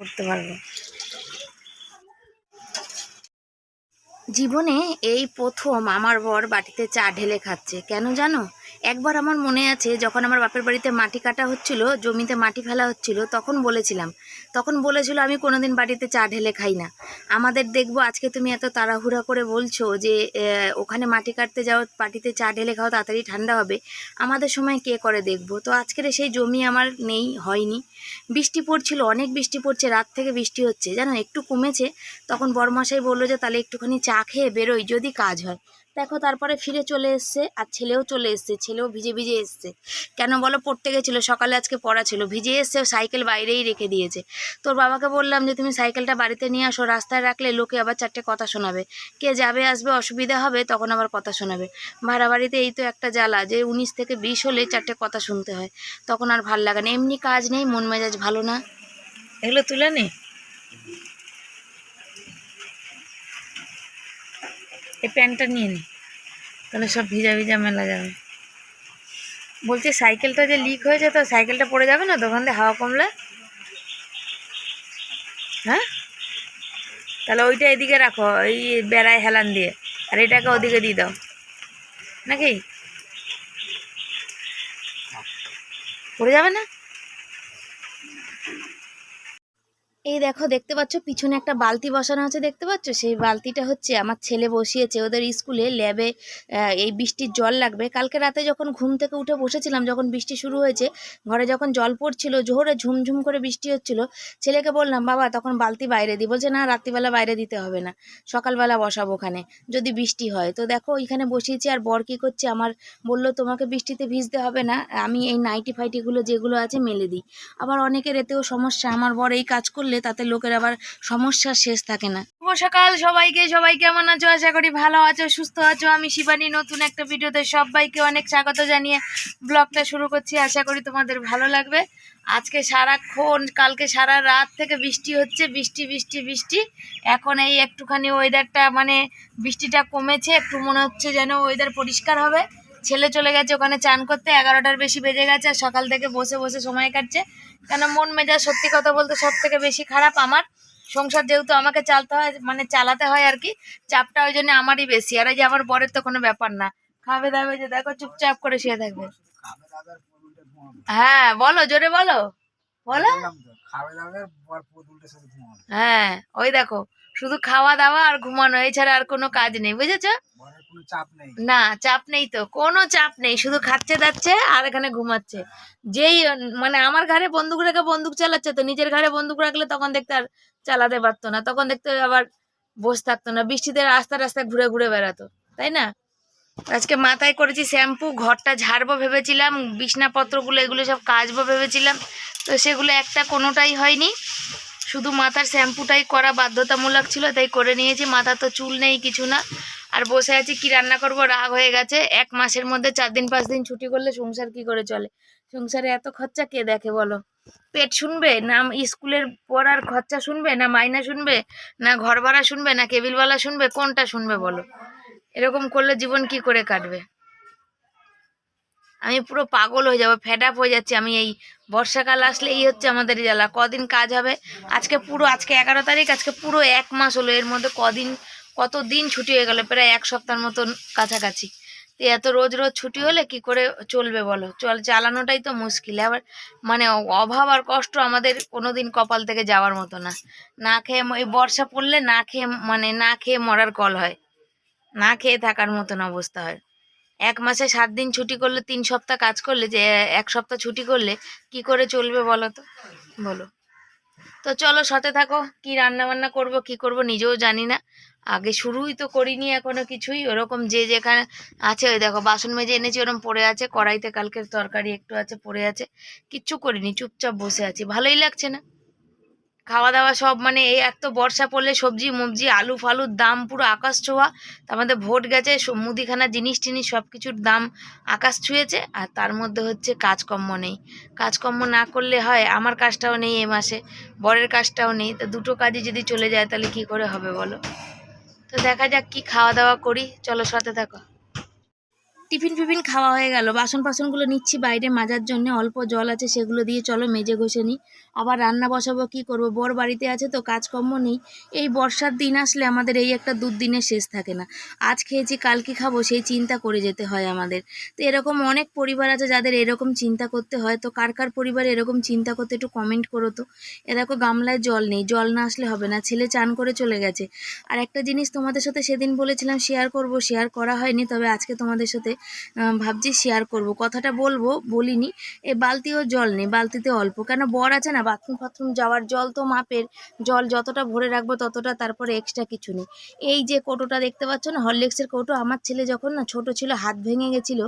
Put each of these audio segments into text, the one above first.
করতে পারব। জীবনে এই প্রথম আমার বর বাটিতে চা ঢেলে খাচ্ছে। কেন জানো? একবার আমার মনে আছে, যখন আমার বাপের বাড়িতে মাটি কাটা হচ্ছিল, জমিতে মাটি ফেলা হচ্ছিল, তখন বলেছিলাম। তখন বলেছিল, আমি কোনোদিন বাড়িতে চা ঢেলে খাই না। আমাদের দেখব আজকে তুমি এত তাড়াহুড়া করে বলছো যে ওখানে মাটি কাটতে যাও বাটিতে চা ঢেলে খাও, তাড়াতাড়ি ঠান্ডা হবে। আমাদের সময় কে করে দেখব? তো আজকের সেই জমি আমার নেই, হয়নি। বৃষ্টি পড়ছিল, অনেক বৃষ্টি পড়ছে, রাত থেকে বৃষ্টি হচ্ছে। জানো, একটু কমেছে, তখন বরমশাই বলল যে, তাহলে একটুখানি চা খেয়ে বেরোই, যদি কাজ হয়। দেখো তারপরে ফিরে চলে এসছে আর ছেলেও চলে এসছে, ছেলেও ভিজে ভিজে এসছে। কেন বলো পড়তে গেছিল, সকালে আজকে পড়া ছিল, ভিজে এসছে সাইকেল বাইরেই রেখে দিয়েছে। তোর বাবাকে বললাম যে, তুমি সাইকেলটা বাড়িতে নিয়ে আসো, রাস্তায় রাখলে লোকে আবার চারটে কথা শোনাবে। কে যাবে, আসবে, অসুবিধা হবে, তখন আবার কথা শোনাবে। ভাড়া বাড়িতে এই তো একটা জ্বালা যে, উনিশ থেকে বিশ হলে চারটে কথা শুনতে হয়। তখন আর ভালো লাগে না, এমনি কাজ নেই, মন মেজাজ ভালো না। এগুলো তুলে নে। এই প্যান্টটা নিয়ে নি। তাহলে সব ভিজা ভিজা মেলা যাবে। বলছি সাইকেলটা যে লিক হয়েছে তো সাইকেলটা পড়ে যাবে না? দোকান দিয়ে হাওয়া কমলে? হ্যাঁ? তাহলে ওইটা এদিকে রাখো, এই বেড়ায় হেলান দিয়ে। আর এটাকে ওদিকে দিয়ে দাও। নাকি? পড়ে যাবে না? এই দেখো, দেখতে পাচ্ছ? পিছনে একটা বালতি বসানো আছে, দেখতে পাচ্ছ? সেই বালতিটা হচ্ছে আমার ছেলে বসিয়েছে। ওদের স্কুলে ল্যাবে এই বৃষ্টির জল লাগবে। কালকে রাতে যখন ঘুম থেকে উঠে বসেছিলাম, যখন বৃষ্টি শুরু হয়েছে, ঘরে যখন জল পড়ছিল, জোরে ঝুমঝুম করে বৃষ্টি হচ্ছিল, ছেলেকে বললাম, বাবা, তখন বালতি বাইরে দিই বলছে, না, রাত্রিবেলা বাইরে দিতে হবে না। সকালবেলা বসাবো ওখানে, যদি বৃষ্টি হয়। তো দেখো, ওইখানে বসিয়েছি, আর বর কী করছে? আমার বলল, তোমাকে বৃষ্টিতে ভিজতে হবে না। আমি এই নাইটি ফাইটিগুলো যেগুলো আছে মেলে দিই। আবার অনেকের এতেও সমস্যা। আমার বর এই কাজ করলে তাতে লোকের আবার সমস্যার শেষ থাকে না। সকাল সবাইকে, সবাই কেমন আছো? আশা করি ভালো আছো, সুস্থ আছো। আমি শিবানী, নতুন একটা ভিডিওতে সবাইকে অনেক স্বাগত জানিয়ে ব্লগটা শুরু করছি। আশা করি তোমাদের ভালো লাগবে। আজকে সারাক্ষণ, কালকে সারা রাত থেকে বৃষ্টি হচ্ছে, বৃষ্টি বৃষ্টি বৃষ্টি। এখন এই একটুখানি ওয়েদারটা মানে বৃষ্টিটা কমেছে, একটু মনে হচ্ছে যেন ওয়েদার পরিষ্কার হবে। ছেলে চলে গেছে ওখানে চান করতে, এগারোটার বেশি বেজে গেছে, আর সকাল থেকে বসে বসে সময় কাটছে। কেন মন মেজাজ সত্যি কথা বলতে সব থেকে বেশি খারাপ আমার। সংসার যেহেতু আমাকে চালতে হয় মানে চালাতে হয় আর কি, চাপটা ওই জন্য আমারই বেশি। আর এই যে আমার বরের তো কোনো ব্যাপার না। খাবে দাবে যে দেখো চুপচাপ করে শুয়ে থাকবে। হ্যাঁ বলো, জোরে বলো। বলো। হ্যাঁ ওই দেখো, শুধু খাওয়া দাওয়া আর ঘুমানো, এছাড়া আর কোনো কাজ নেই, বুঝেছ? না, চাপ নেই তো, কোনো চাপ নেই, শুধু খাচ্ছে যাচ্ছে আর এখানে ঘুমাচ্ছে। যেই মানে আমার ঘরে বন্দুক রেখে বন্দুক চালাচ্ছে তো, নিজের ঘরে বন্দুক রাখলে তখন দেখতে আর চালাতে পারতো না, তখন দেখতে আবার বসে থাকতো না, বৃষ্টিতে রাস্তা রাস্তায় ঘুরে ঘুরে বেড়াতো, তাই না? আজকে মাথায় করেছি শ্যাম্পু, ঘরটা ঝাড়বো ভেবেছিলাম, বিছনাপত্রগুলো, এগুলো সব কাচবো ভেবেছিলাম, তো সেগুলো একটা কোনোটাই হয়নি। শুধু মাথার শ্যাম্পুটাই করা বাধ্যতামূলক ছিল, তাই করে নিয়েছি মাথা তো চুল নেই কিছু না। আর বসে আছি কি রান্না করব? রাগ হয়ে গেছে। এক মাসের মধ্যে চার দিন, পাঁচ দিন ছুটি করলে সংসার কি করে চলে? সংসারে এত খরচা কে দেখে বলো? পেট শুনবে না স্কুলের পড়ার খরচা শুনবে না মাইনা শুনবে না ঘর ভাড়া শুনবে না কেবিলওয়ালা শুনবে? কোনটা শুনবে বলো? এরকম করলে জীবন কি করে কাটবে? আমি পুরো পাগল হয়ে যাব ফেড আপ হয়ে যাচ্ছি আমি এই বর্ষাকাল আসলে এই হচ্ছে আমাদের জ্বালা। কদিন কাজ হবে? আজকে পুরো, আজকে এগারো তারিখ, আজকে পুরো এক মাস হলো। এর মধ্যে কদিন কত দিন ছুটি হয়ে গেল? প্রায় এক সপ্তাহের মতন কাছাকাছি। তো এত রোজ রোজ ছুটি হলে কি করে চলবে বলো? চল, চালানোটাই তো মুশকিল। আবার মানে অভাব আর কষ্ট আমাদের কোনো দিন কপাল থেকে যাওয়ার মতো না। না খেয়ে এই বর্ষা পড়লে না খেয়ে মানে না খেয়ে মরার কল হয়। না খেয়ে থাকার মতন অবস্থা হয়। এক মাসে সাত দিন ছুটি করলে, তিন সপ্তাহ কাজ করলে যে এক সপ্তাহ ছুটি করলে কি করে চলবে বলো তো? বলো। তো চলো সাথে থাকো। কি রান্না বান্না করব, কি করব নিজেও জানি না। আগে শুরুই তো করিনি এখনও কিছুই। ওরকম যে যেখানে আছে, ওই দেখো বাসন মেজে এনেছি ওরকম পড়ে আছে। কড়াইতে কালকের তরকারি একটু আছে, পড়ে আছে। কিচ্ছু করিনি, চুপচাপ বসে আছি। ভালোই লাগছে না? খাওয়া দাওয়া সব মানে এই এক তো বর্ষা পড়লে সবজি, মবজি, আলু ফালুর দাম পুরো আকাশ ছোঁয়া। তার মধ্যে ভোট গেছে মুদিখানা জিনিস টিনিস সব কিছুর দাম আকাশ ছুঁয়েছে। আর তার মধ্যে হচ্ছে কাজকর্ম নেই। কাজকর্ম না করলে হয়, আমার কাজটাও নেই এ মাসে, বরের কাজটাও নেই। তো দুটো কাজে যদি চলে যায়, তাহলে কি করে হবে বলো? তো দেখা যাক কি খাওয়া দাওয়া করি। চলো সাথে থাকো। টিফিন ফিফিন খাওয়া হয়ে গেল। বাসন ফাসনগুলো নিচ্ছি বাইরে, মাজার জন্য অল্প জল আছে, সেগুলো দিয়ে চলো মেজে ঘষে নিই। আবার রান্না বসাবো, কি করব? বর বাড়িতে আছে তো, কাজকর্ম নেই। এই বর্ষার দিন আসলে আমাদের এই একটা দুদিনের শেষ থাকে না। আজ খেয়েছি কাল কি খাব, সেই চিন্তা করে যেতে হয় আমাদের। তো এরকম অনেক পরিবার আছে যাদের এরকম চিন্তা করতে হয়। তো কার কার পরিবারে এরকম চিন্তা করতে একটু কমেন্ট করো তো। এ দেখো, গামলায় জল নেই, জল না আসলে হবে না, ছেলে চান করে চলে গেছে। আর একটা জিনিস তোমাদের সাথে সেদিন বলেছিলাম শেয়ার করব শেয়ার করা হয়নি, তবে আজকে তোমাদের সাথে ভাবছি শেয়ার করব। কথাটা বলব, বলিনি। এ বালতিও জল নেই, বালতিতে অল্প। কেন বর আছে না? বাথরুম ফাথরুম যাওয়ার জল তো মাপের। জল যতটা ভরে রাখব ততটা তারপরে এক্সট্রা কিছু নেই। এই যে কৌটোটা দেখতে পাচ্ছ না হরলিক্সের কৌটো, আমার ছেলে যখন না ছোট ছিল, হাত ভেঙে গেছিল,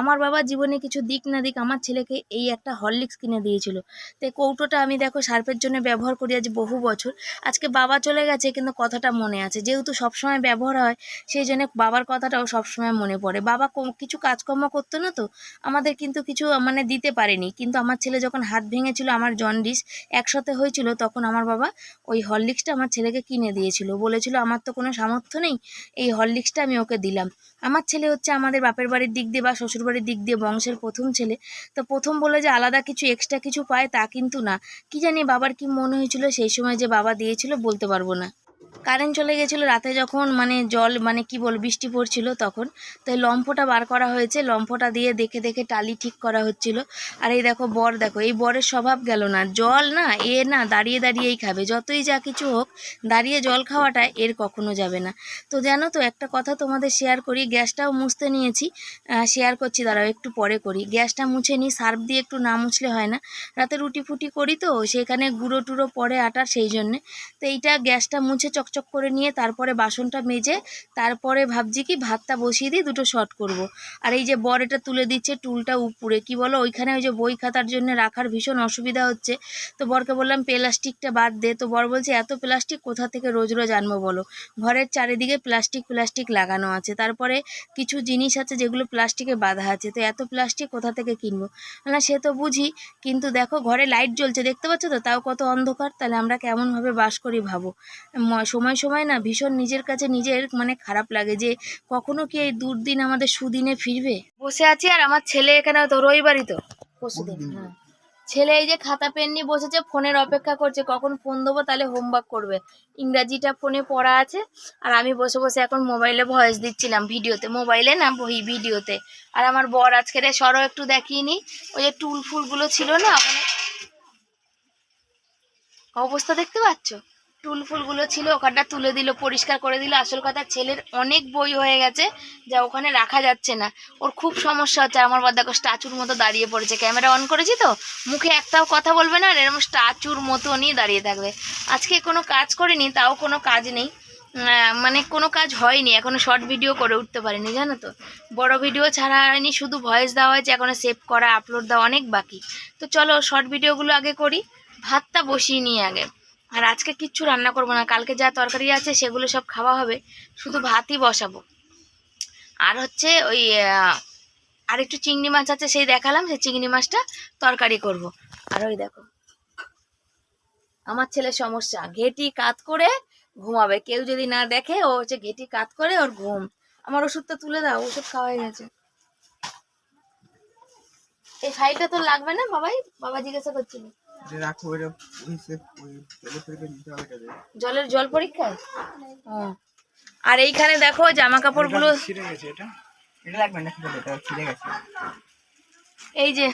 আমার বাবা জীবনে কিছু দিক না দিক আমার ছেলেকে এই একটা হরলিক্স কিনে দিয়েছিল। তো কৌটোটা আমি দেখো সার্ফের জন্য ব্যবহার করি আজ বহু বছর। আজকে বাবা চলে গেছে, কিন্তু কথাটা মনে আছে। যেহেতু সবসময় ব্যবহার হয়, সেই জন্য বাবার কথাটাও সবসময় মনে পড়ে। বাবা কিছু কাজকর্ম করতো না তো, আমাদের কিন্তু কিছু মানে দিতে পারেনি। কিন্তু আমার ছেলে যখন হাত ভেঙেছিল, আমার জন্ডিস একসাথে হয়েছিল, তখন আমার বাবা ওই হরলিক্সটা আমার ছেলেকে কিনে দিয়েছিল। বলেছিল, আমার তো কোনো সামর্থ্য নেই, এই হরলিক্সটা আমি ওকে দিলাম। আমার ছেলে হচ্ছে আমাদের বাপের বাড়ির দিক দিয়ে বা শ্বশুরবাড়ির দিক দিয়ে বংশের প্রথম ছেলে। তো প্রথম বলে যে আলাদা কিছু এক্সট্রা কিছু পায় তা কিন্তু না। কি জানি বাবার কি মনে হয়েছিল, সেই সময় যে বাবা দিয়েছিল, বলতে পারব না। কারেন্ট চলে গেছিল, রাতে যখন মানে জল মানে কি বল বৃষ্টি পড়ছিল তখন তো এই লম্ফটা বার করা হয়েছে, লম্ফটা দিয়ে দেখে দেখে টালি ঠিক করা হচ্ছিল। আর এই দেখো বর, দেখো, এই বরের স্বভাব গেল না। জল না, এ না, দাঁড়িয়ে দাঁড়িয়েই খাবে। যতই যা কিছু হোক, দাঁড়িয়ে জল খাওয়াটা এর কখনো যাবে না। তো জানো তো, একটা কথা তোমাদের শেয়ার করি, গ্যাসটাও মুছতে নিয়েছি। শেয়ার করছি, দাঁড়াও, একটু পরে করি। গ্যাসটা মুছে নিই, সার্ফ দিয়ে একটু না মুছলে হয় না। রাতে রুটি ফুটি করি তো, সেখানে গুঁড়ো টুড়ো পরে আটার সেই জন্যে। তো এইটা গ্যাসটা মুছে চকচক করে নিয়ে তারপরে বাসনটা মেজে তারপরে ভাবছি কি, ভাতটা বসিয়ে দিয়ে দুটো শর্ট করব। আর এই যে বর এটা তুলে দিচ্ছে টুলটা উপরে, কি বলো? ওইখানে ওই যে বই খাতার জন্য রাখার ভীষণ অসুবিধা হচ্ছে। তো বরকে বললাম, প্লাস্টিকটা বাদ দে। তো বর বলছে, এত প্লাস্টিক কোথা থেকে রোজ রোজ আনব বলো? ঘরের চারিদিকে প্লাস্টিক প্লাস্টিক লাগানো আছে। তারপরে কিছু জিনিস আছে যেগুলো প্লাস্টিকে বাঁধা আছে। তো এত প্লাস্টিক কোথা থেকে কিনবো? না, সে তো বুঝি, কিন্তু দেখো ঘরে লাইট জ্বলছে, দেখতে পাচ্ছ তো? তাও কত অন্ধকার, তাহলে আমরা কেমনভাবে বাস করি ভাবো? সময় সময় না ভীষণ নিজের কাছে নিজের মানে খারাপ লাগে যে কখনো কি এই দুর্দিন আমাদের সুদিনে ফিরবে? বসে আছি আর আমার ছেলে এখানে তো রবিবারই তো পরশুদিন হ্যাঁ। ছেলে এই যে খাতা পেন নিয়ে বসেছে ফোনের অপেক্ষা করছে কখন ফোন দেবো তাহলে হোমওয়ার্ক করবে। ইংরাজিটা ফোনে পড়া আছে আর আমি বসে বসে এখন মোবাইলে ভয়েস দিচ্ছিলাম ভিডিওতে মোবাইলে না বই ভিডিওতে। আর আমার বর আজকে রে সরো একটু দেখিয়ে নি ওই যে টুল ফুলগুলো ছিল না ওখানে অবস্থা দেখতে পাচ্ছ? টুল ফুলগুলো ছিল, ওখানটা তুলে দিল, পরিষ্কার করে দিল। আসল কথা, ছেলের অনেক বই হয়ে গেছে যা ওখানে রাখা যাচ্ছে না। ওর খুব সমস্যা হচ্ছে, আমার বাদ দেখো স্ট্যাচুর মতো দাঁড়িয়ে পড়েছে। ক্যামেরা অন করেছি তো? মুখে একটাও কথা বলবে না, আর এরকম স্ট্যাচুর মতনই দাঁড়িয়ে থাকবে। আজকে কোনো কাজ করিনি, তাও কোনো কাজ নেই। মানে কোনো কাজ হয়নি, এখনও শর্ট ভিডিও করে উঠতে পারিনি, জানো তো? বড় ভিডিও ছাড়া হয়নি, শুধু ভয়েস দেওয়া হয়েছে, এখনও সেভ করা, আপলোড দেওয়া অনেক বাকি। তো চলো, শর্ট ভিডিওগুলো আগে করি। ভাতটা বসিয়ে নিই আগে। আর আজকে কিচ্ছু রান্না করব না। কালকে যা তরকারি আছে সেগুলো সব খাওয়া হবে। শুধু ভাতই বসাবো। আর হচ্ছে ওই আর একটু চিংড়ি মাছ আছে সেই দেখালাম, সেই চিংড়ি মাছটা তরকারি করব। আর ওই দেখো, আমার ছেলের সমস্যা। ঘেটি কাত করে ঘুমাবে। কেউ যদি না দেখে, ও হচ্ছে ঘেটি কাত করে ওর ঘুম। আমার ওষুধটা তুলে দাও, ওষুধ খাওয়া হয়ে গেছে। এই ফাইলটা তো লাগবে না বাবাই? বাবা জিজ্ঞাসা করছিল। রাখো এটা জলের জল পরীক্ষায় আর এইখানে দেখো জামা কাপড়গুলো ছিঁড়ে গেছে এটা? এটা লাগবে না কি এটা ছিঁড়ে গেছে। এই যে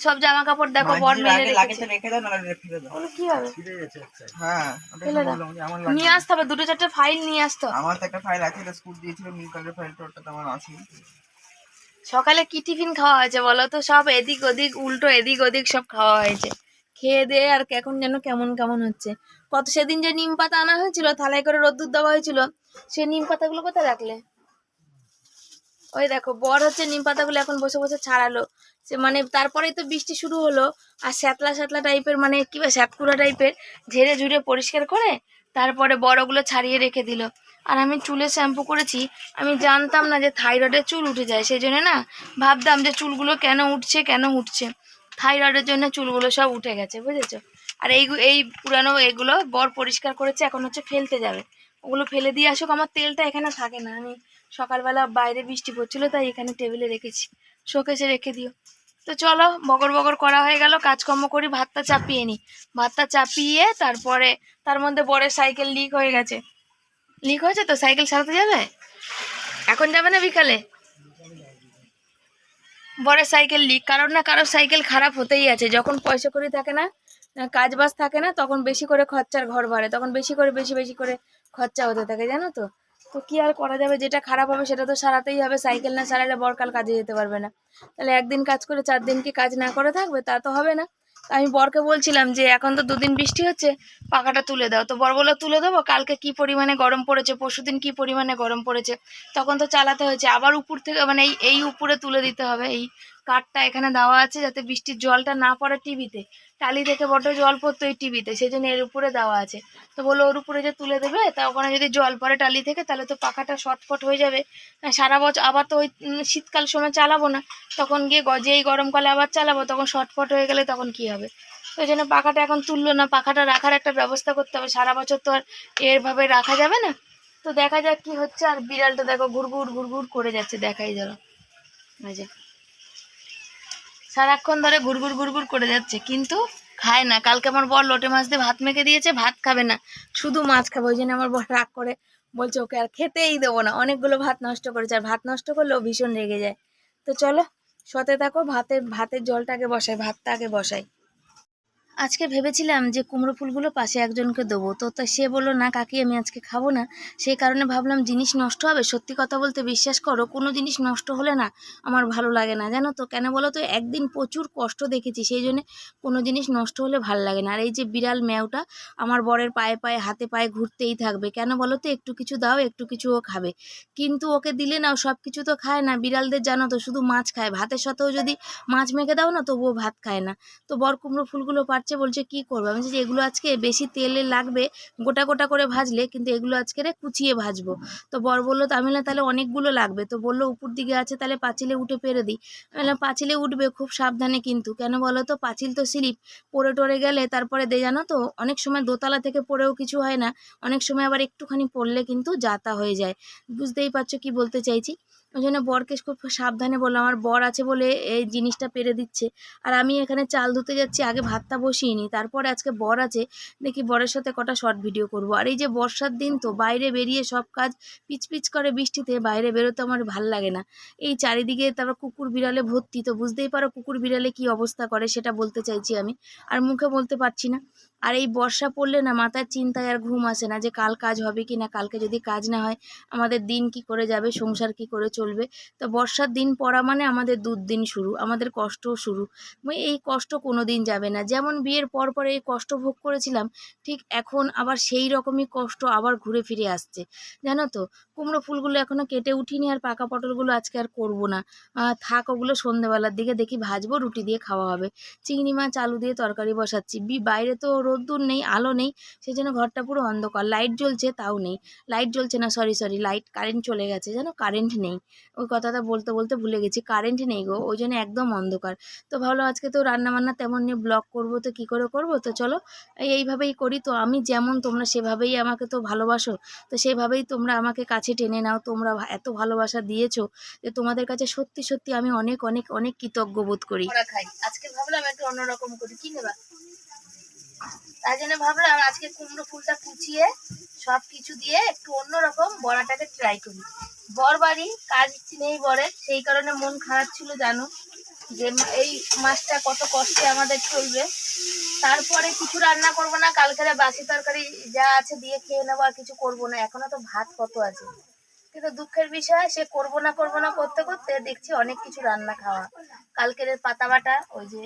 সব জামা কাপড় দেখো বর মেলে রেখেছে। রেখে দাও নাহলে ফেলে দাও। ওগুলো কি হবে? ছিঁড়ে গেছে হ্যাঁ ওটা বললাম যে আমার নিয়ে আসতে হবে দুটো চারটে ফাইল নিয়ে আসতে হবে। আমার তো একটা ফাইল আছে এটা স্কুল দিয়েছিল নীল কালারের ফাইলটা ওটা তো আমার আছে। সকালে কি টিফিন খাওয়া হয়েছে বলো তো? সব এদিক ওদিক উল্টো এদিক ওদিক সব খাওয়া হয়েছে। খেয়ে দিয়ে আর এখন যেন কেমন কেমন হচ্ছে। কত সেদিন যে নিম পাতা আনা হয়েছিল, থালায় করে রোদ্দুর দেওয়া হয়েছিল, সেই নিম পাতাগুলো কোথায় রাখলে? ওই দেখো, বর হচ্ছে নিম পাতাগুলো এখন বসে বসে ছাড়ালো। সে মানে তারপরেই তো বৃষ্টি শুরু হলো, আর শ্যাতলা শ্যাতলা টাইপের মানে কি বা শ্যাতকুড়া টাইপের, ঝেড়ে ঝুড়ে পরিষ্কার করে তারপরে বড়গুলো ছাড়িয়ে রেখে দিল। আর আমি চুলে শ্যাম্পু করেছি, আমি জানতাম না যে থাইরয়েডের চুল উঠে যায়, সেই জন্য না ভাবতাম যে চুলগুলো কেন উঠছে কেন উঠছে। থাইরয়েডের জন্য চুলগুলো সব উঠে গেছে, বুঝেছ? আর এই এই পুরানো এগুলো বর পরিষ্কার করেছে, এখন হচ্ছে ফেলতে যাবে। ওগুলো ফেলে দিয়ে আসুক, আমার তেলটা এখানে থাকে না। আমি সকালবেলা বাইরে বৃষ্টি পড়ছিল, তাই এখানে টেবিলে রেখেছি। শোকেসে রেখে দিও। তো চলো, বগর বগর করা হয়ে গেল, কাজকর্ম করি, ভাতটা চাপিয়ে নি। ভাতটা চাপিয়ে তারপরে, তার মধ্যে বরের সাইকেল লিক হয়ে গেছে। লিক হয়েছে তো? সাইকেল সারাতে যাবে? এখন যাবে না বিকালে? বরের সাইকেল লিক কারণ না কারোর সাইকেল খারাপ হতেই আছে। যখন পয়সা করি থাকে না কাজ বাজ থাকে না, তখন বেশি করে খরচার ঘর ভাড়ে তখন বেশি করে, বেশি বেশি করে খরচা হতে থাকে, জানো তো? তো কি আর করা যাবে? যেটা খারাপ হবে সেটা তো সারাতেই হবে। সাইকেল না সারালে বরকাল কাজে যেতে পারবে না। তাহলে একদিন কাজ করে চার দিন কি কাজ না করে থাকবে? তা তো হবে না। আমি বরকে বলছিলাম যে এখন তো দুদিন বৃষ্টি হচ্ছে, পাখাটা তুলে দাও। তো বর বলল, তুলে দেবো? কালকে কি পরিমাণে গরম পড়েছে? পরশুদিন কি পরিমাণে গরম পড়েছে? তখন তো চালাতে হয়েছে। আবার উপর থেকে মানে এই এই উপরে তুলে দিতে হবে, এই কাঠটা এখানে দেওয়া আছে যাতে বৃষ্টির জলটা না পড়ে টিভিতে। টালি থেকে বড্ড জল পড়তো এই টিভিতে সেই জন্য এর উপরে দেওয়া আছে। তো বলল ওর উপরে যে তুলে দেবে, তা ওখানে যদি জল পড়ে টালি থেকে, তাহলে তো পাখাটা শর্টফট হয়ে যাবে। সারা বছর আবার তো ওই শীতকাল সময় চালাবো না। তখন গিয়ে গ- যেই গরমকালে আবার চালাবো, তখন শর্টফট হয়ে গেলে তখন কি হবে? তো ওই জন্য পাখাটা এখন তুললো না, পাখাটা রাখার একটা ব্যবস্থা করতে হবে। সারা বছর তো আর এরভাবে রাখা যাবে না। তো দেখা যাক কি হচ্ছে। আর বিড়ালটা দেখো, ঘুরঘুর ঘুরঘুর করে যাচ্ছে, দেখাই ধরো এই যে। সারাক্ষণ ধরে ঘুরঘুর ঘুরঘুর করে যাচ্ছে, কিন্তু খায় না। কালকে আমার বর লোটে মাছ দিয়ে ভাত মেখে দিয়েছে, ভাত খাবে না। শুধু মাছ খাবে, ওই জন্য আমার বর রাগ করে বলছে, ওকে আর খেতেই দেবো না। অনেকগুলো ভাত নষ্ট করেছে, আর ভাত নষ্ট করলেও ভীষণ রেগে যায়। তো চলো সতে থাকো ভাতের ভাতের জলটাকে বসাই, ভাতটা আগে বসাই। আজকে ভেবেছিলাম যে কুমড়ো ফুলগুলো পাশে একজনকে দেবো। তো, তা সে বলল, না কাকি, আমি আজকে খাব না। সেই কারণে ভাবলাম, জিনিস নষ্ট হবে? সত্যি কথা বলতে বিশ্বাস করো, কোনো জিনিস নষ্ট হলে না আমার ভালো লাগে না। জানো তো, কেন বলো তো, একদিন প্রচুর কষ্ট দেখেছি, সেই জন্যে কোনো জিনিস নষ্ট হলে ভালো লাগে না। আর এই যে বিড়াল ম্যাওটা, আমার বরের পায়ে পায়ে, হাতে পায়ে ঘুরতেই থাকবে। কেন বলো তো, একটু কিছু দাও, একটু কিছু ও খাবে। কিন্তু ওকে দিলে নাও সব কিছু তো খায় না। বিড়ালদের জানো তো, শুধু মাছ খায়। ভাতের সাথেও যদি মাছ মেখে দাও না, তবুও ভাত খায় না। তো বর, কুমড়ো ফুলগুলো পারছে বলছে, কি করব? আমি যে এগুলো আজকে বেশি তেলে লাগবে, গোটা গোটা করে ভাজলে, কিন্তু এগুলো আজকে রে কুচিয়ে ভাজবো। তো বর বলল, তো আমি বললাম, তাহলে অনেকগুলো লাগবে। তো বলল, উপর দিকে আছে, তাহলে পাঁচিলে উঠে পেরে দিই। আমি বললাম, পাঁচিলে উঠবে, খুব সাবধানে কিন্তু। কেন বলো তো, পাঁচিল তো স্লিপ, পড়ে টরে গেলে তারপরে দে, জানো তো, অনেক সময় দোতলা থেকে পড়েও কিছু হয় না, অনেক সময় আবার একটুখানি পড়লে কিন্তু যাতা হয়ে যায়। বুঝতেই পারছ কি বলতে চাইছি? ওই জন্য বরকে খুব সাবধানে বললাম, আমার বর আছে বলে এই জিনিসটা পেরে দিচ্ছে। আর আমি এখানে চাল ধুতে যাচ্ছি, আগে ভাতটা বসিয়ে নিই তারপরে আজকে বর আছে, দেখি বরের সাথে কটা শর্ট ভিডিও করব। আর এই যে বর্ষার দিন তো, বাইরে বেরিয়ে সব কাজ পিচ পিচ করে বৃষ্টিতে, বাইরে বেরোতে আমার ভালো লাগে না। এই চারিদিকে তারপর কুকুর বিড়ালে ভর্তি, তো বুঝতেই পারো কুকুর বিড়ালে কি অবস্থা করে, সেটা বলতে চাইছি আমি। আর মুখে বলতে পারছি না। আর এই বর্ষা পড়লে না মাথার চিন্তায় আর ঘুম আসে না যে কাল কাজ হবে কি না, কালকে যদি কাজ না হয় আমাদের দিন কি করে যাবে, সংসার কি করে চলবে? তো বর্ষার দিন পড়া মানে আমাদের দুর্দিন শুরু, আমাদের কষ্টও শুরু। মানে এই কষ্ট কোনো দিন যাবে না। যেমন বিয়ের পর পর এই কষ্ট ভোগ করেছিলাম, ঠিক এখন আবার সেই রকমই কষ্ট আবার ঘুরে ফিরে আসছে। জানো তো, কুমড়ো ফুলগুলো এখনও কেটে উঠিনি আর পাকা পটলগুলো আজকে আর করব না। থাক ওগুলো সন্ধেবেলার দিকে দেখি ভাজবো, রুটি দিয়ে খাওয়া হবে। চিংড়ি মাছ, আলু দিয়ে তরকারি বসাচ্ছি। বি, বাইরে তো রোদ্দুর নেই, আলো নেই, সেই জন্য ঘরটা পুরো অন্ধকার। লাইট জ্বলছে, তাও নেই। লাইট জ্বলছে না সরি সরি লাইট কারেন্ট চলে গেছে যেন কারেন্ট নেই। ওই কথাটা বলতে বলতে ভুলে গেছি। কারেন্ট নেই গো, ওই জন্য একদম অন্ধকার। তো ভাবলো আজকে তো রান্না বান্না তেমন নিয়ে ব্লগ করব, তো কি করে করব? তো চলো এইভাবেই করি। তো আমি যেমন তোমরা সেভাবেই আমাকে তো ভালোবাসো, তো সেভাবেই তোমরা আমাকে কাছে টেনে নাও। তোমরা এত ভালোবাসা দিয়েছ যে তোমাদের কাছে সত্যি সত্যি আমি অনেক অনেক অনেক কৃতজ্ঞ বোধ করি আজকে ভাবলাম একটু অন্যরকম করি। কি নেবা? তাই জন্য ভাবলাম আজকে কুমড়ো ফুলটা কুচিয়ে সব কিছু দিয়ে একটু অন্যরকম বড়াটাকে ট্রাই করি। বর বাড়ি, কাজ নেই বরের, সেই কারণে মন খারাপ ছিল, জানো? যে এই মাছটা কত কষ্টে আমাদের চলবে। তারপরে কিছু রান্না করব না কালকের বাসি তরকারি যা আছে দিয়ে খেয়ে নেব আর কিছু করব না। এখনও তো ভাত কত আছে। কিন্তু দুঃখের বিষয়, সে করব না করব না, করতে করতে দেখছি অনেক কিছু রান্না খাওয়া। কালকের পাতা বাটা ওই যে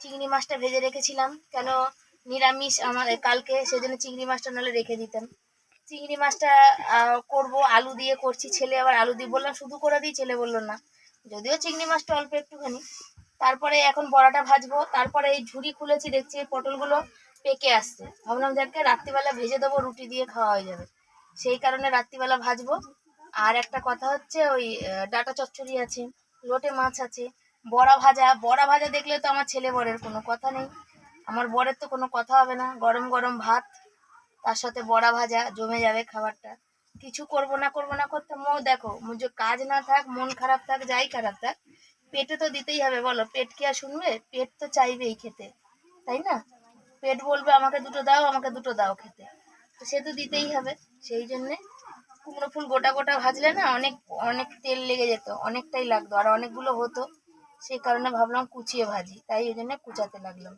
চিংড়ি মাছটা ভেজে রেখেছিলাম। কেন নিরামিষ আমার কালকে সেজন্য চিংড়ি মাছটা নাহলে রেখে দিতাম। চিংড়ি মাছটা করব, আলু দিয়ে করছি, ছেলে আবার আলু দিয়ে, বললাম শুধু করে দিই, ছেলে বলল না। যদিও চিংড়ি মাছটা অল্প একটুখানি। তারপরে এখন বড়াটা ভাজবো, তারপরে এই ঝুড়ি খুলেছি, দেখছি এই পটলগুলো পেকে আসছে। ভাবলাম যাকে, রাত্রিবেলা ভেজে দেবো, রুটি দিয়ে খাওয়া হয়ে যাবে। সেই কারণে রাত্রিবেলা ভাজবো। আর একটা কথা হচ্ছে, ওই ডাটা চচ্চড়ি আছে, লোটে মাছ আছে, বড়া ভাজা বড়া ভাজা দেখলে তো আমার ছেলে বরের কোনো কথা নেই। আমার বরের তো কোনো কথা হবে না। গরম গরম ভাত, তার সাথে বড়া ভাজা, জমে যাবে খাবারটা। কিছু করব না করব না করতে মো দেখো মুঝে কাজ না থাক, মন খারাপ থাক, যাই খারাপ থাক, পেটে তো দিতেই হবে, বলো। পেট কি আর শুনবে? পেট তো চাইবেই খেতে, তাই না? পেট বলবে, আমাকে দুটো দাও, আমাকে দুটো দাও খেতে। তো সে তো দিতেই হবে। সেই জন্যে কুমড়ো ফুল গোটা গোটা ভাজলে না অনেক অনেক তেল লেগে যেত, অনেকটাই লাগতো, আর অনেকগুলো হতো। সেই কারণে ভাবলাম কুচিয়ে ভাজি, তাই ওই জন্য কুচাতে লাগলাম।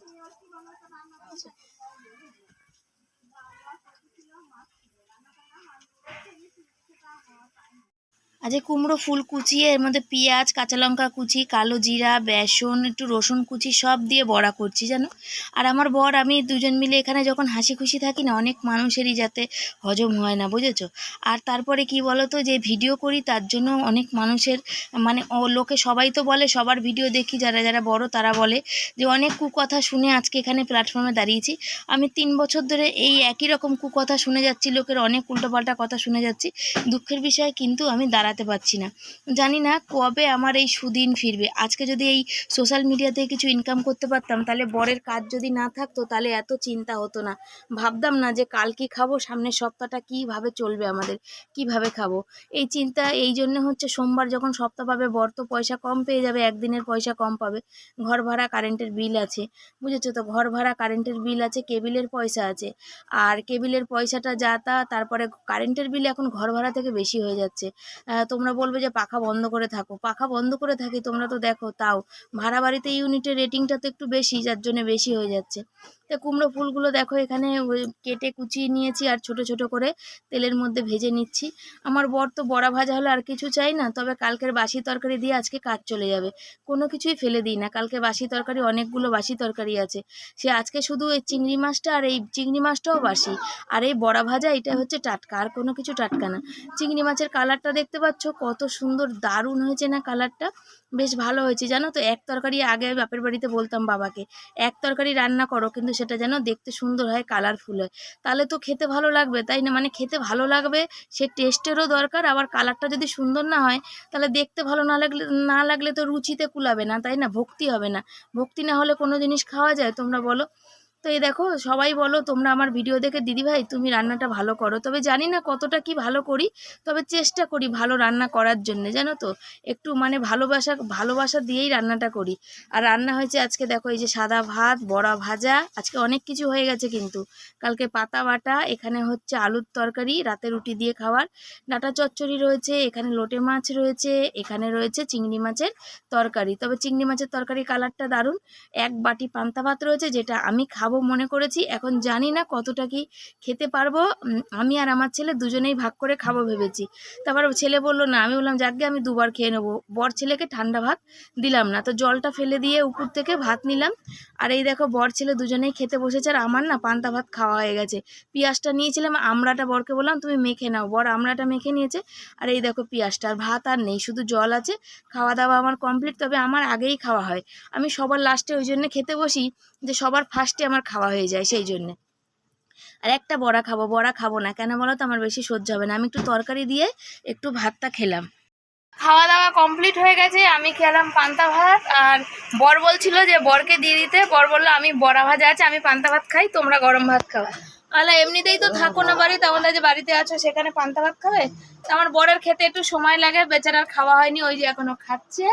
আজ এই কুমড়ো ফুল কুচিয়ে এর মধ্যে পেঁয়াজ, কাঁচা লঙ্কা কুচি, কালো জিরা, বেসন, একটু রসুন কুচি সব দিয়ে বড়া করছি, জানো? আর আমার বর, আমি দুজন মিলে এখানে যখন হাসি খুশি থাকি না, অনেক মানুষেরই যাতে হজম হয় না, বুঝেছ? আর তারপরে কি বলো তো যে ভিডিও করি, তার জন্য অনেক মানুষের মানে লোকে সবাই তো বলে, সবার ভিডিও দেখি, যারা যারা বড়, তারা বলে যে অনেক কুকথা শুনে আজকে এখানে প্ল্যাটফর্মে দাঁড়িয়েছি। আমি তিন বছর ধরে এই একই রকম কুকথা শুনে যাচ্ছি, লোকের অনেক উল্টোপাল্টা কথা শুনে যাচ্ছি। দুঃখের বিষয়, কিন্তু আমি দাঁড়াতে পারছি না। জানি না কবে আমার এই সুদিন ফিরবে। আজকে যদি এই সোশ্যাল মিডিয়াতে কিছু ইনকাম করতে পারতাম, তাহলে বরের কাজ যদি না থাকতো, তাহলে এত চিন্তা হতো না। ভাবতাম না যে কাল কি খাব, সামনের সপ্তাহটা কীভাবে চলবে আমাদের, কীভাবে খাব? এই চিন্তা, এই জন্য হচ্ছে সোমবার যখন সপ্তাহ পাবে, বর তো পয়সা কম পেয়ে যাবে, একদিনের পয়সা কম পাবে। ঘর ভাড়া কারেন্টের বিল আছে, বুঝেছ তো? ঘর ভাড়া কারেন্টের বিল আছে, কেবিলের পয়সা আছে। আর কেবিলের পয়সাটা যা তা, তারপরে কারেন্টের বিল এখন ঘর ভাড়া থেকে বেশি হয়ে যাচ্ছে। তোমরা বলবে যে পাখা বন্ধ করে থাকো। পাখা বন্ধ করে থাকি তোমরা তো দেখো, তাও। ভাড়া বাড়িতে ইউনিটের রেটিংটা তো একটু বেশি, যার জন্য বেশি হয়ে যাচ্ছে। তো কুমড়ো ফুলগুলো দেখো এখানে কেটে কুচিয়ে নিয়েছি আর ছোট ছোট করে তেলের মধ্যে ভেজে নিচ্ছি। আমার বর তো বড়া ভাজা হলে আর কিছু চাই না, তবে কালকের বাসি তরকারি দিয়ে আজকে কাজ চলে যাবে। কোনো কিছুই ফেলে দিই না, কালকে বাসি তরকারি, অনেকগুলো বাসি তরকারি আছে। সে আজকে শুধু এই চিংড়ি মাছটা আর এই চিংড়ি মাছটাও বাসি। আর এই বড়া ভাজা, এটা হচ্ছে টাটকা, আর কোনো কিছু টাটকা না। চিংড়ি মাছের কালারটা দেখতে পাচ্ছ, কত সুন্দর দারুণ হয়েছে না কালারটা। বেশ ভালো হয়েছে। জানো তো, এক তরকারি আগে বাপের বাড়িতে বলতাম বাবাকে, এক তরকারি রান্না করো কিন্তু সেটা যেন দেখতে সুন্দর হয় কালারফুল হয়। তাহলে তো খেতে ভালো লাগবে, তাই না? মানে খেতে ভালো লাগবে, সে টেস্টেরও দরকার, আবার কালারটা যদি সুন্দর না হয়, তাহলে দেখতে ভালো না লাগলে না লাগলে তো রুচিতে কুলাবে না, তাই না? ভক্তি হবে না। ভক্তি না হলে কোনো জিনিস খাওয়া যায়? তোমরা বলো। তো এই দেখো, সবাই বলো তোমরা আমার ভিডিও দেখে, দিদিভাই, তুমি রান্নাটা ভালো করো। তবে জানি না কতটা কি ভালো করি, তবে চেষ্টা করি ভালো রান্না করার জন্যে, জানো তো? একটু মানে ভালোবাসা ভালোবাসা দিয়েই রান্নাটা করি। আর রান্না হয়েছে আজকে দেখো, এই যে সাদা ভাত, বড়া ভাজা, আজকে অনেক কিছু হয়ে গেছে কিন্তু। কালকে পাতা বাটা, এখানে হচ্ছে আলুর তরকারি, রাতে রুটি দিয়ে খাওয়ার। ডাটা চচ্চড়ি রয়েছে, এখানে লোটে মাছ রয়েছে, এখানে রয়েছে চিংড়ি মাছের তরকারি। তবে চিংড়ি মাছের তরকারি কালারটা দারুণ। এক বাটি পান্তা ভাত রয়েছে, যেটা আমি খাব মনে করেছি। এখন জানি না কতটা কি খেতে পারব। আমি আর আমার ছেলে দুজনেই ভাগ করে খাব ভেবেছি। তারপর ছেলে বলল, না, আমি বললাম, যাকে আমি দুবার খেয়ে নেব। বর ছেলেকে ঠান্ডা ভাত দিলাম না। তো জলটা ফেলে দিয়ে উপর থেকে ভাত নিলাম। আর এই দেখো, বর ছেলে দুজনেই খেতে বসেছে। আর আমার না পান্তা ভাত খাওয়া হয়ে গেছে। পেঁয়াজটা নিয়েছিলাম, আমড়াটা বরকে বললাম, তুমি মেখে নাও। বর আমড়াটা মেখে নিয়েছে। আর এই দেখো, পেঁয়াজটা, আর ভাত আর নেই, শুধু জল আছে। খাওয়া দাওয়া আমার কমপ্লিট, তবে আমার আগেই খাওয়া হয়। আমি সবার লাস্টে ওই জন্য খেতে বসি যে সবার ফার্স্টে আমার খাওয়া হয়ে যায় সেই জন্যে। আর একটা বড়া খাব বড়া খাব না, কেন বলো তো আমার বেশি সহ্য হবে না। আমি একটু তরকারি দিয়ে একটু ভাতটা খেলাম। খাওয়া দাওয়া কমপ্লিট হয়ে গেছে, আমি খেলাম পান্তা ভাত, আর বর বলছিল যে বরকে দিয়ে দিতে। বর বলল, আমি বড়া ভাজা আছে, আমি পান্তা ভাত খাই, তোমরা গরম ভাত খাও। আলা এমনিতেই তো থাকো না বাড়িতে, আমাদের যে বাড়িতে আছো সেখানে পান্তা ভাত খাবে? আমার বরের খেতে একটু সময় লাগে, বেচারার খাওয়া হয়নি, ওই যে এখনও খাচ্ছে।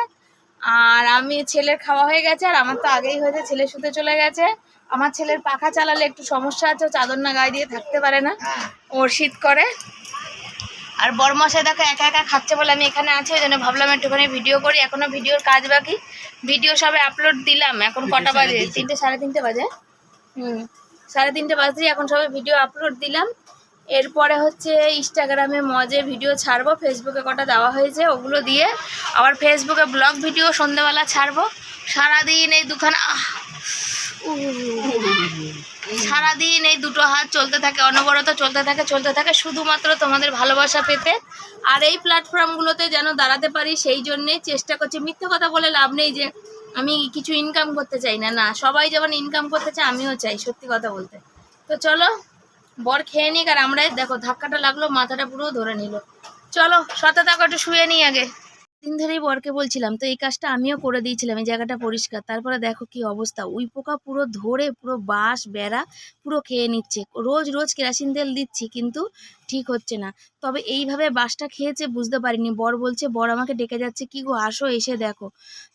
আর আমি ছেলের খাওয়া হয়ে গেছে, আর আমার তো আগেই হয়েছে, ছেলে শুতে চলে গেছে। আমার ছেলের পাখা চালালে একটু সমস্যা আছে ও চাদর না গায়ে দিয়ে থাকতে পারে না। ওর শীত করে। আর বরমশাই দেখো একা একা খাচ্ছে বলে আমি এখানে আছি ওই জন্য ভাবলাম একটুখানি ভিডিও করি। এখনও ভিডিওর কাজ বাকি। ভিডিও সবে আপলোড দিলাম এখন কটা বাজে? তিনটে। সাড়ে তিনটে বাজে। হুম সাড়ে তিনটে বাজে এখন সবে ভিডিও আপলোড দিলাম। এরপরে হচ্ছে ইনস্টাগ্রামে মজে ভিডিও ছাড়বো ফেসবুকে কটা দেওয়া হয়েছে ওগুলো দিয়ে। আবার ফেসবুকে ব্লগ ভিডিও সন্ধ্যেবেলা ছাড়বো। সারাদিন এই দুখানা আহ! সারাদিন এই দুটো হাত চলতে থাকে, অনবরত চলতে থাকে চলতে থাকে, শুধুমাত্র তোমাদের ভালোবাসা পেতে। আর এই প্ল্যাটফর্মগুলোতে যেন দাঁড়াতে পারি, সেই জন্যে চেষ্টা করছি। মিথ্যে কথা বলে লাভ নেই যে আমি কিছু ইনকাম করতে চাই না। না, সবাই যেমন ইনকাম করতে চায়, আমিও চাই, সত্যি কথা বলতে। তো চলো, বর খেয়ে নিক, আর আমরা দেখো, ধাক্কাটা লাগল, মাথাটা পুরো ধরে নিল। চলো সতে থাকো, একটু শুয়ে নিই আগে। দিন ধরেই বরকে বলছিলাম, তো এই কাজটা আমিও করে দিয়েছিলাম, এই জায়গাটা পরিষ্কার। তারপরে দেখো কি অবস্থা। উই পোকা পুরো ধরে, পুরো বাঁশ, বেড়া, পুরো খেয়ে নিচ্ছে। রোজ রোজ কেরাসিন তেল দিচ্ছি, কিন্তু ঠিক হচ্ছে না। তবে এইভাবে বাসটা খেয়েছে বুঝতে পারিনি। বর বলছে, বর আমাকে ডেকে যাচ্ছে। কি গো, আসো, এসে দেখো।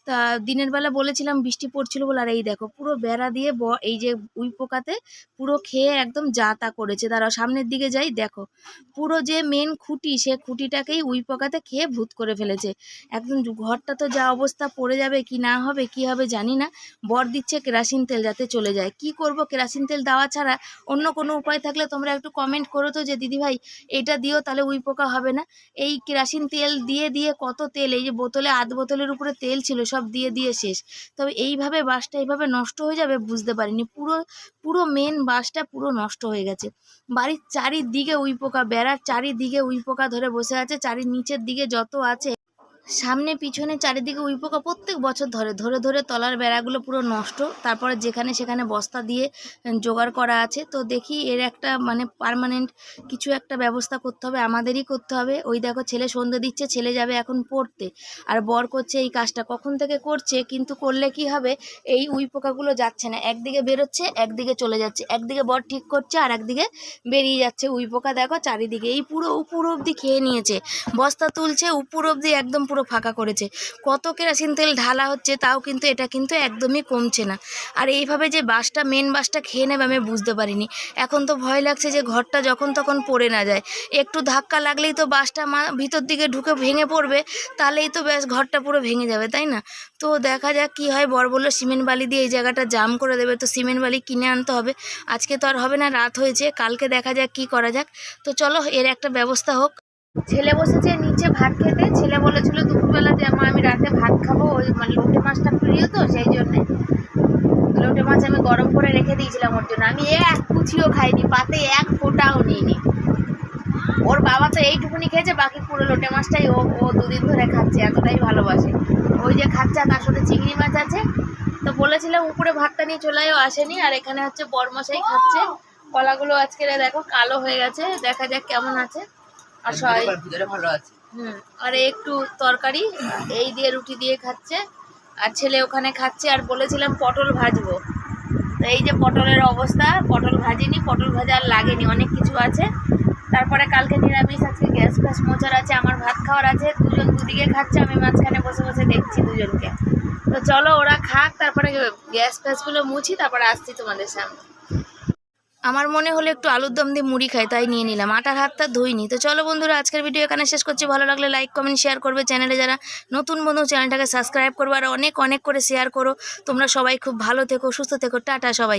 তা দিনের বেলা বলেছিলাম, বৃষ্টি পড়ছিল বলে। আর এই দেখো, পুরো বেড়া দিয়ে ব, এই যে উই পোকাতে পুরো খেয়ে একদম যা তা করেছে। তারা সামনের দিকে যাই, দেখো। পুরো যে মেন খুঁটি, সে খুঁটিটাকেই উই পোকাতে খেয়ে ভূত করে ফেলেছে। একদম ঘরটা তো যা অবস্থা পড়ে যাবে, কি না হবে, কি হবে জানি না। বর দিচ্ছে কেরাসিন তেল যাতে চলে যায়। কি করব? কেরাসিন তেল দেওয়া ছাড়া অন্য কোনো উপায় থাকলে তোমরা একটু কমেন্ট করো তো যে, দিদিভাই এটা দিও তাহলে উই পোকা হবে না। এই কেরাসিন তেল দিয়ে দিয়ে কত তেল? এই যে বোতলে, আধ বোতলের উপরে তেল ছিল, সব দিয়ে দিয়ে শেষ। তবে এইভাবে বাসটা এইভাবে নষ্ট হয়ে যাবে বুঝতে পারিনি। পুরো পুরো মেন বাসটা পুরো নষ্ট হয়ে গেছে। বাড়ির চারিদিকে উই পোকা, বেড়ার চারিদিকে উই পোকা ধরে বসে আছে। চারি নিচের দিকে যত আছে সামনে, পিছনে, চারিদিকে উই পোকা প্রত্যেক বছর ধরে। ধরে ধরে তলার বেড়াগুলো পুরো নষ্ট। তারপরে যেখানে, সেখানে বস্তা দিয়ে জোগাড় করা আছে। তো দেখি এর একটা মানে পার্মানেন্ট কিছু একটা ব্যবস্থা করতে হবে। আমাদেরই করতে হবে। ওই দেখো, ছেলে সন্ধে দিচ্ছে, ছেলে যাবে এখন পড়তে। আর বর করছে এই কাজটা। কখন থেকে করছে, কিন্তু করলে কি হবে? এই উই পোকাগুলো যাচ্ছে না। একদিকে বেরোচ্ছে, একদিকে চলে যাচ্ছে। একদিকে বর ঠিক করছে আর একদিকে বেরিয়ে যাচ্ছে উই পোকা। দেখো, চারিদিকে। এই পুরো, উপর অবধি খেয়ে নিয়েছে। বস্তা তুলছে, উপর অবধি একদম পুরো ফাঁকা করেছে। কত কেরাসিন তেল ঢালা হচ্ছে তাও কিন্তু এটা কিন্তু একদমই কমছে না। আর এইভাবে যে বাসটা মেন বাসটা খেয়ে নেবে আমি বুঝতে পারিনি। এখন তো ভয় লাগছে যে ঘরটা যখন তখন পড়ে না যায়। একটু ধাক্কা লাগলেই তো বাসটা মা, ভিতর দিকে ঢুকে ভেঙে পড়বে, তাহলেই তো ব্যাস ঘরটা পুরো ভেঙে যাবে, তাই না? তো দেখা যাক কি হয়, বর বলল সিমেন্ট বালি দিয়ে এই জায়গাটা জাম করে দেবে, তো সিমেন্ট বালি কিনে আনতে হবে। আজকে তো আর হবে না, রাত হয়েছে, কালকে দেখা যাক কি করা যাক। তো চলো, এর একটা ব্যবস্থা হোক। ছেলে বসেছে, নিচে ভাত খেতে। ছেলে বলেছিল দুপুরবেলা যে মা, আমি রাতে ভাত খাব। ওই মানে লোটে মাছটা প্রিয় তো, সেই জন্যে। লোটে মাছ আমি গরম করে রেখে দিয়েছিলাম ওর জন্য। আমি এক কুচিও খাইনি, পাতে এক ফোঁটাও নিইনি। ওর বাবা তো এইটুকুনি খেয়েছে, বাকি পুরো লোটে মাছটাই ও ও দুদিন ধরে খাচ্ছে, এতটাই ভালোবাসে। ওই যে খাচ্ছে, তার সাথে চিংড়ি মাছ আছে। তো বলেছিলাম, উপরে ভাতটা নিয়ে চলে আয়ও আসেনি, আর এখানে হচ্ছে বরমশাই খাচ্ছে। কলাগুলো আজকে দেখো, কালো হয়ে গেছে, দেখা যাক কেমন আছে। আর সবাই ভালো আছে। হুম আর একটু তরকারি এই দিয়ে রুটি দিয়ে খাচ্ছে। আর ছেলে ওখানে খাচ্ছে আর বলেছিলাম পটল ভাজবো। তো এই যে পটলের অবস্থা পটল ভাজিনি পটল ভাজা আর লাগেনি অনেক কিছু আছে। তারপরে কালকে নিরামিষ আজকে গ্যাস ফ্যাস মোচার আছে আমার ভাত খাওয়ার আছে দুজন দুদিকে খাচ্ছে আমি মাঝখানে বসে বসে দেখছি দুজনকে। তো চলো ওরা খাক তারপরে গ্যাস ফ্যাসগুলো মুছি তারপরে আসছি তোমাদের সামনে। আমার মনে হলো একটু আলুর দম দিয়ে মুড়ি খাই, তাই নিয়ে নিলাম। আটার হাতটা ধুইনি। তো চলো বন্ধুরা, আজকের ভিডিও এখানে শেষ করছি। ভালো লাগলে লাইক কমেন্ট শেয়ার করবে। চ্যানেলে যারা নতুন বন্ধু চ্যানেলটাকে সাবস্ক্রাইব করবে। আর অনেক অনেক করে শেয়ার করো। তোমরা সবাই খুব ভালো থেকো, সুস্থ থেকো। টাটা সবাই।